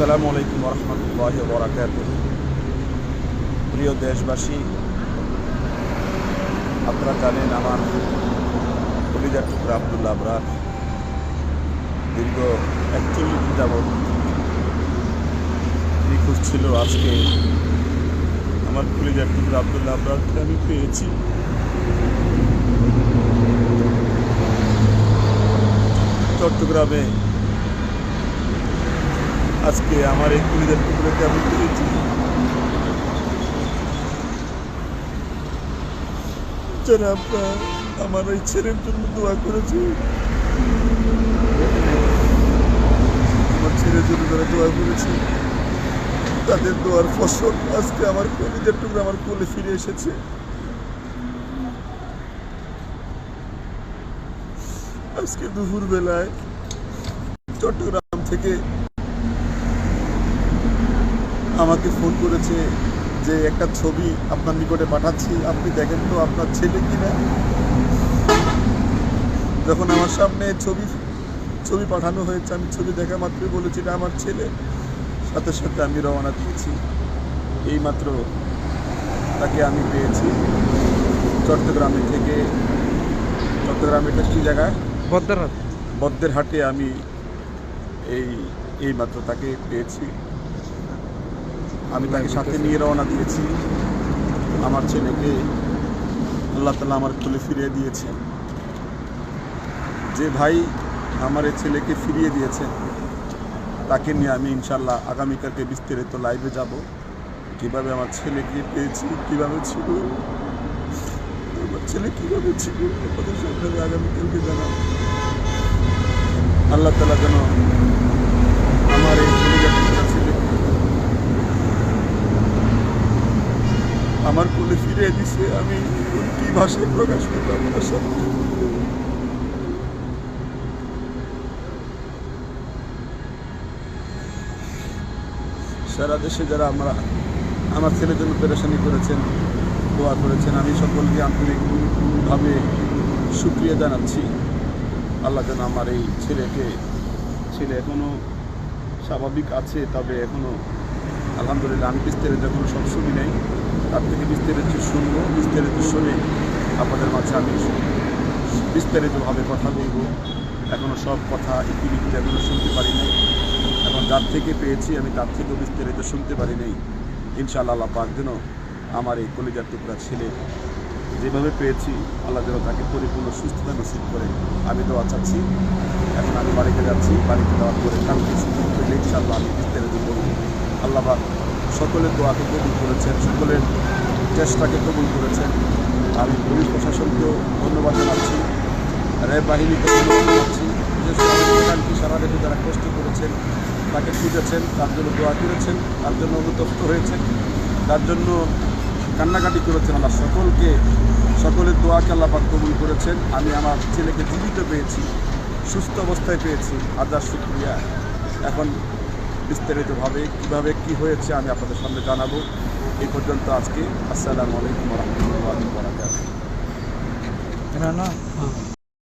আসসালামু আলাইকুম রহমতুল্লাহ বরাকাত প্রিয় দেশবাসী, আপনারা জানেন আমার কলিজার টুকরা আবদুল্লাহ আবরার দীর্ঘ একচল্লিশ যাবৎ নিখোঁজ ছিল আজকে আমার কলিজার টুকরা আবদুল্লাহ আবরারকে আমি পেয়েছি। চট্টগ্রামে আজকে আমার এই কলিজার টুকরোকে আমি পেয়েছি যারা আমার এই ছেলের জন্য দোয়া করেছে। আমার ছেলের জন্য যারা দোয়া করেছে, তাদের দোয়ার ফসল আজকে আমার কলিজার টুকরো আমার কোলে ফিরে এসেছে। আজকে দুপুর বেলায় চট্টগ্রাম থেকে আমাকে ফোন করেছে যে একটা ছবি আপনার নিকটে পাঠাচ্ছি আপনি দেখেন তো আপনার ছেলে কিনা? যখন আমার সামনে ছবি ছবি পাঠানো হয়েছে আমি ছবি দেখা মাত্রই বলেছি এটা আমার ছেলে। সাথে সাথে আমি রওনা দিয়েছি। এইমাত্র তাকে আমি পেয়েছি। চট্টগ্রামে থেকে চট্টগ্রামে এটা কী জায়গায় বদ্রাত বদ্রের হাটে আমি এই এই মাত্র তাকে পেয়েছি। আমি তাকে সাথে নিয়ে রওনা দিয়েছি। আমার ছেলেকে আল্লাহ তালা আমার খুলে ফিরিয়ে দিয়েছে। যে ভাই আমার এই ছেলেকে ফিরিয়ে দিয়েছে, তাকে নিয়ে আমি ইনশাল্লাহ আগামীকালকে বিস্তারিত লাইভে যাব। কীভাবে আমার ছেলে ছেলেকে পেয়েছি, কীভাবে ছিল, আমার ছেলে কীভাবে ছিল আপনাদের সামনে আগামীকালকে জানাব। আল্লাহ তালা যেন আমার এই কলিজার টুকরা ছেলে আমার কোলে ফিরে দিছে আমি কি ভাষায় প্রকাশ করব আপনার সারা দেশে যারা আমরা, আমার ছেলের জন্য পেরেশানি করেছেন, দোয়া করেছেন, আমি সকলকে আন্তরিকভাবে সুক্রিয়া জানাচ্ছি। আল্লাহ যেন আমার এই ছেলেকে, ছেলে এখনও স্বাভাবিক আছে, তবে এখনও আলহামদুলিল্লাহ, আমি বিস্তারিত এখনও সব শুনি নাই। তার থেকে বিস্তারিত শুনব, বিস্তারিত শুনে আপনাদের মাঝে আমি বিস্তারিতভাবে কথা বলব। এখনও সব কথা ইতিমধ্যে এখনও শুনতে পারি নাই। এখন যার থেকে পেয়েছি, আমি তার থেকেও বিস্তারিত শুনতে পারি নাই। ইনশাআল্লাহ আল্লাহ পাক যেন আমার এই কলিজার টুকরা ছেলে যেভাবে পেয়েছি, আল্লাহ যেন তাকে পরিপূর্ণ সুস্থতা নসিব করে। আমি দোয়া চাচ্ছি। এখন আমি বাড়িতে যাচ্ছি, বাড়িতে যাওয়ার পরে কালকে সুযোগ পেলে ইনশাআল্লাহ আমি বিস্তারিত বলব আল্লাহ সকলের দোয়াকে কবুল করেছেন, সকলের চেষ্টাকে কবুল করেছেন। আমি পুলিশ প্রশাসনকেও ধন্যবাদ জানাচ্ছি, র্যাব বাহিনীকে ধন্যবাদ জানাচ্ছি, বিশেষ সারা দেশে যারা কষ্ট করেছেন, তাকে খুঁজেছেন, তার জন্য দোয়া করেছেন, তার জন্য অনুতপ্ত হয়েছেন, তার জন্য কান্নাকাটি করেছেন আল্লাহ। সকলকে, সকলের দোয়াকে আল্লাহ পাক কবুল করেছেন। আমি আমার ছেলেকে জীবিত পেয়েছি, সুস্থ অবস্থায় পেয়েছি। হাজার শুক্রিয়া। এখন বিস্তারিতভাবে কীভাবে কি হয়েছে আমি আপনাদের সামনে জানাব। এই পর্যন্ত আজকে আসসালামু আলাইকুম রহমতুল্লাহ বরাকাত না